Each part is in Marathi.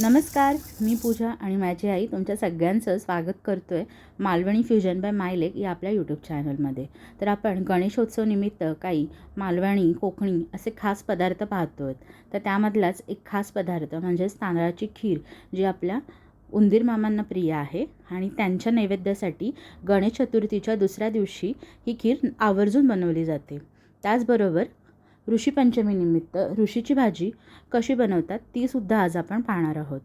नमस्कार मी पूजा आणि माझी आई तुमच्या सगळ्यांचं स्वागत करतो आहे मालवणी फ्युजन बाय मायलेक या आपल्या यूट्यूब चॅनलमध्ये तर आपण गणेशोत्सवनिमित्त काही मालवणी कोकणी असे खास पदार्थ पाहतो आहेत तर त्यामधलाच एक खास पदार्थ म्हणजेच तांदळाची खीर जी आपल्या उंदीर मामांना प्रिय आहे आणि त्यांच्या नैवेद्यासाठी गणेश चतुर्थीच्या दुसऱ्या दिवशी ही खीर आवर्जून बनवली जाते. त्याचबरोबर ऋषीपंचमीनिमित्त ऋषीची भाजी कशी बनवतात ती सुद्धा आज आपण पाहणार आहोत.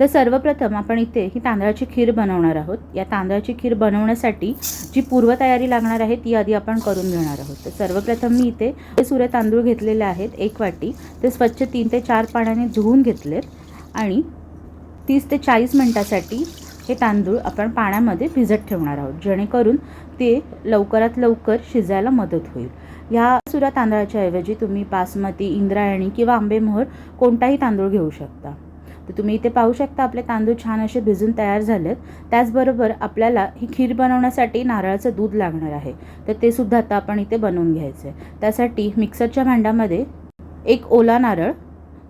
तर सर्वप्रथम आपण इथे ही तांदळाची खीर बनवणार आहोत. या तांदळाची खीर बनवण्यासाठी जी पूर्वतयारी लागणार आहे ती आधी आपण करून घेणार आहोत. तर सर्वप्रथम मी इथे सुरे तांदूळ घेतलेले आहेत एक वाटी. ते स्वच्छ तीन ते चार पाण्याने धुवून घेतलेत. आणि तीस ते चाळीस मिनटासाठी हे तांदूळ आपण पाण्यामध्ये भिजत ठेवणार आहोत. जेणेकरून ते लवकरात लवकर शिजायला मदत होईल. ह्या सुरा तांदळाच्या ऐवजी तुम्ही बासमती इंद्रायणी किंवा आंबेमोहर कोणताही तांदूळ घेऊ शकता. तर तुम्ही इथे पाहू शकता आपले तांदूळ छान असे भिजून तयार झालेत. त्याचबरोबर आपल्याला ही खीर बनवण्यासाठी नारळाचं दूध लागणार आहे. तर ते सुद्धा आता आपण इथे बनवून घ्यायचं आहे त्यासाठी मिक्सरच्या भांड्यामध्ये एक ओला नारळ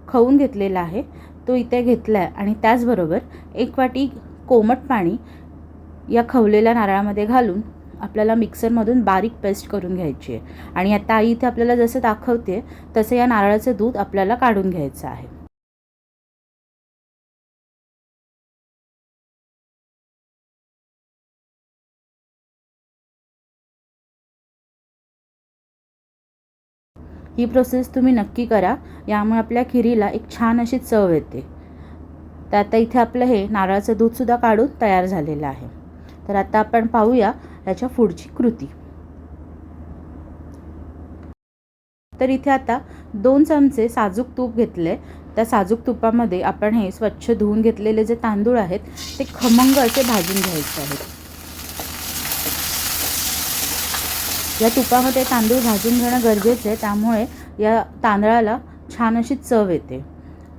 खवून घेतलेला आहे. तो इथे घेतला आहे आणि त्याचबरोबर एक वाटी कोमट पाणी या खवलेल्या नारळामध्ये घालून आपल्याला मिक्सरमधून बारीक पेस्ट करून घ्यायची आहे. आणि आता आई इथे आपल्याला जसं दाखवते तसं या नारळाचं दूध आपल्याला काढून घ्यायचं आहे. ही प्रोसेस तुम्ही नक्की करा. यामुळे आपल्या खिरीला एक छान अशी चव येते. तर आता इथे आपलं हे नारळाचं दूधसुद्धा काढून तयार झालेलं आहे. तर आता आपण पाहूया त्याच्या पुढची कृती. तर इथे आता दोन चमचे साजूक तूप घेतले. त्या साजूक तुपामध्ये आपण हे स्वच्छ धुवून घेतलेले जे तांदूळ आहेत ते खमंग असे भाजून घ्यायचे आहेत. या तुपामध्ये तांदूळ भाजून घेणं गरजेचं आहे त्यामुळे या तांदळाला छान अशी चव येते.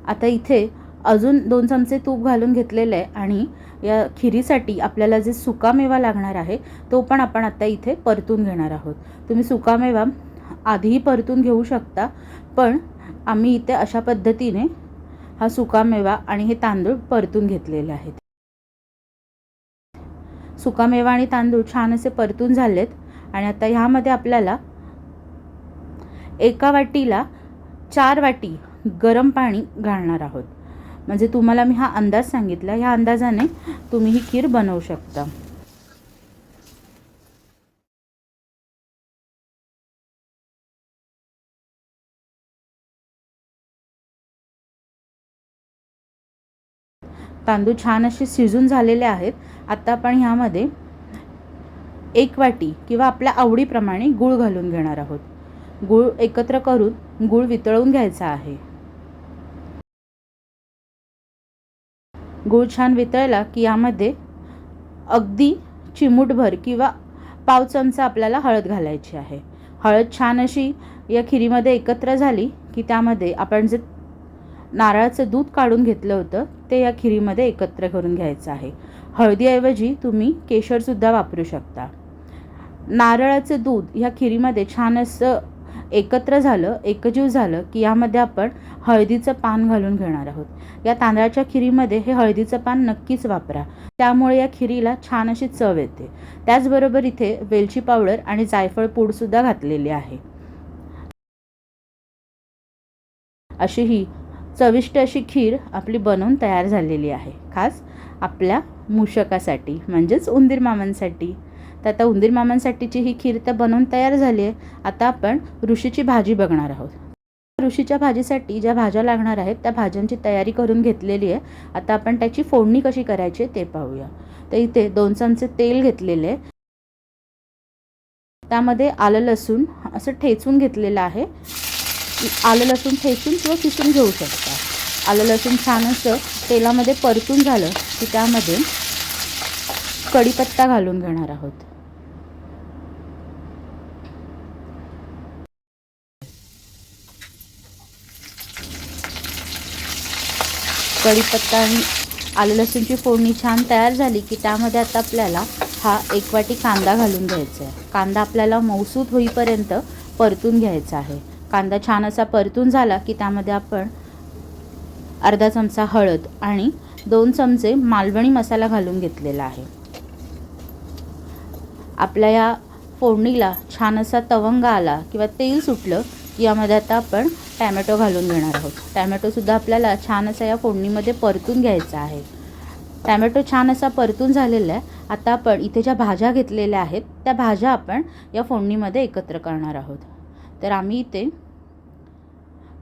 आता इथे अजून दोन चमचे तूप घालून घेतलेलं आहे आणि या खिरीसाठी आपल्याला जे सुकामेवा लागणार आहे तो पण आपण आता इथे परतून घेणार आहोत. तुम्ही सुकामेवा आधीही परतून घेऊ शकता पण आम्ही इथे अशा पद्धतीने हा सुकामेवा आणि हे तांदूळ परतून घेतलेले आहेत. सुकामेवा आणि तांदूळ छान असे परतून झालेत आणि आता ह्यामध्ये आपल्याला एका वाटीला चार वाटी गरम पाणी घालणार आहोत. म्हणजे तुम्हाला मी हा अंदाज सांगितला ह्या अंदाजाने तुम्ही ही खीर बनवू शकता. तांदूळ छान असे शिजून झालेले आहेत. आता आपण ह्यामध्ये एक वाटी किंवा आपल्या आवडीप्रमाणे गूळ घालून घेणार आहोत. गूळ एकत्र करून गूळ वितळवून घ्यायचा आहे. गूळ छान वितळला की यामध्ये अगदी चिमूटभर किंवा पाव चमचा आपल्याला हळद घालायची आहे. हळद छान अशी या खिरीमध्ये एकत्र झाली की त्यामध्ये आपण जे नारळाचं दूध काढून घेतलं होतं ते या खिरीमध्ये एकत्र करून घ्यायचं आहे. हळदीऐवजी तुम्ही केशरसुद्धा वापरू शकता. नारळाचं दूध ह्या खिरीमध्ये छान असं एकत्र झालं एकजीव झालं की यामध्ये आपण हळदीचं पान घालून घेणार आहोत. या तांदळाच्या खिरीमध्ये हे हळदीचं पान नक्कीच वापरा. त्यामुळे या खिरीला छान अशी चव येते. त्याचबरोबर इथे वेलची पावडर आणि जायफळ पूडसुद्धा घातलेली आहे. अशी ही चविष्ट अशी खीर आपली बनवून तयार झालेली आहे. खास आपल्या मूषकासाठी म्हणजेच उंदीर मामांसाठी. तर आता उंदीर मामांसाठीची ही खीर तर बनवून तयार झाली आहे. आता आपण ऋषीची भाजी बघणार आहोत. ऋषीच्या भाजीसाठी ज्या भाज्या लागणार आहेत त्या भाज्यांची तयारी करून घेतलेली आहे. आता आपण त्याची फोडणी कशी करायची ते पाहूया. तर इथे दोन चमचे तेल घेतलेले त्यामध्ये आलं लसूण असं ठेचून घेतलेलं आहे. आलं लसूण ठेचून किंवा किसून घेऊ शकता. आलं लसूण छान असं तेलामध्ये परतून झालं की त्यामध्ये कढीपत्ता घालून घेणार आहोत. कढीपत्ता आणि आलं लसूणची फोडणी छान तयार झाली की त्यामध्ये आता आपल्याला हा एक वाटी कांदा घालून घ्यायचा आहे. कांदा आपल्याला मौसूद होईपर्यंत परतून घ्यायचा आहे. कांदा छान असा परतून झाला की त्यामध्ये आपण अर्धा चमचा हळद आणि दोन चमचे मालवणी मसाला घालून घेतलेला आहे. आपल्या या फोडणीला छान असा तवंग आला किंवा तेल सुटलं की यामध्ये आता आपण टॅमॅटो घालून घेणार आहोत. टॅमॅटोसुद्धा आपल्याला छान असा या फोडणीमध्ये परतून घ्यायचा आहे. टॅमॅटो छान असा परतून झालेला आहे. आता आपण इथे ज्या भाज्या घेतलेल्या आहेत त्या भाज्या आपण या फोडणीमध्ये एकत्र करणार आहोत. तर आम्ही इथे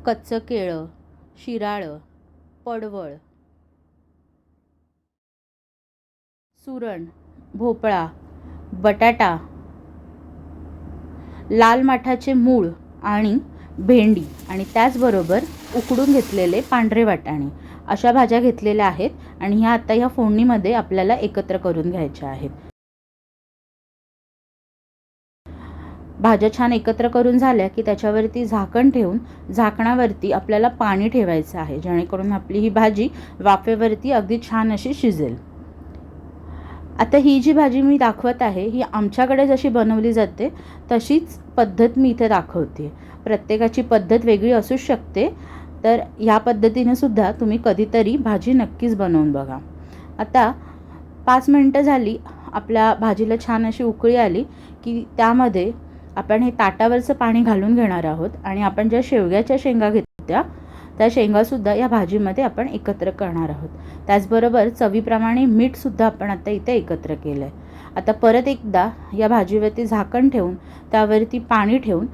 कच्चं केळं शिराळं पडवळ सुरण भोपळा बटाटा लाल माठाचे मूळ आणि भेंडी आणि त्याचबरोबर उकडून घेतलेले पांढरे वाटाणे. अशा भाज्या घेतलेल्या आहेत आणि ह्या आता ह्या फोडणीमध्ये आपल्याला एकत्र करून घ्यायच्या आहेत. भाज्या छान एकत्र करून झाल्या की त्याच्यावरती झाकण ठेवून झाकणावरती आपल्याला पाणी ठेवायचं आहे जेणेकरून आपली ही भाजी वाफेवरती अगदी छान अशी शिजेल. आता ही जी भाजी मी दाखवत आहे ही आमच्याकडे जशी बनवली जाते तशीच पद्धत मी इथे दाखवते. प्रत्येकाची पद्धत वेगळी असूच शकते तर ह्या पद्धतीने सुद्धा तुम्ही कधीतरी भाजी नक्कीच बनवून बघा. आता पाच मिनटं झाली आपल्या भाजीला छान अशी उकळी आली की त्यामध्ये आपण हे ताटावरचं पाणी घालून घेणार आहोत आणि आपण ज्या शेवग्याच्या शेंगा घेतल्या त्या शेंगासुद्धा या भाजीमध्ये आपण एकत्र करणार आहोत. त्याचबरोबर चवीप्रमाणे मीठसुद्धा आपण आता इथे एकत्र केलं आहे आता परत एकदा या भाजीवरती झाकण ठेवून त्यावरती पाणी ठेवून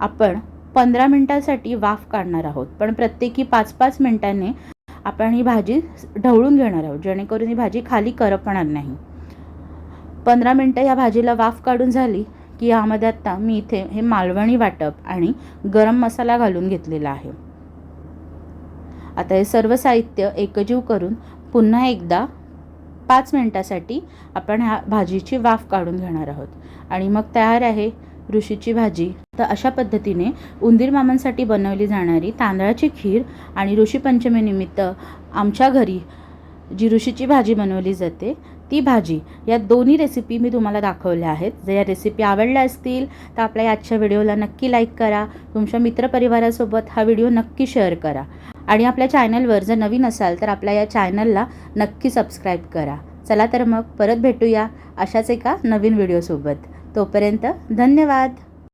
आपण पंधरा मिनटासाठी वाफ काढणार आहोत. पण प्रत्येकी पाच पाच मिनटांनी आपण ही भाजी ढवळून घेणार आहोत जेणेकरून ही भाजी खाली करपणार नाही. पंधरा मिनटं या भाजीला वाफ काढून झाली की यामध्ये आत्ता मी इथे हे मालवणी वाटप आणि गरम मसाला घालून घेतलेला आहे. आता हे सर्व साहित्य एकजीव करून पुन्हा एकदा पाच मिनटासाठी आपण ह्या भाजीची वाफ काढून घेणार आहोत. आणि मग तयार आहे ऋषीची भाजी. तर अशा पद्धतीने उंदीर मामांसाठी बनवली जाणारी तांदळाची खीर आणि ऋषीपंचमीनिमित्त आमच्या घरी जी ऋषीची भाजी बनवली जाते ती भाजी या दोन्ही रेसिपी मी तुम्हाला दाखवल्या आहेत. जर या रेसिपी आवडल्या असतील तर आपल्या आजच्या व्हिडिओला नक्की लाईक करा. तुमच्या मित्रपरिवारासोबत हा व्हिडिओ नक्की शेअर करा. आणि आपल्या चॅनलवर जर नवीन असाल तर आपल्या या चॅनलला नक्की सबस्क्राईब करा. चला तर मग परत भेटूया अशाच एका नवीन व्हिडिओसोबत. तोपर्यंत धन्यवाद.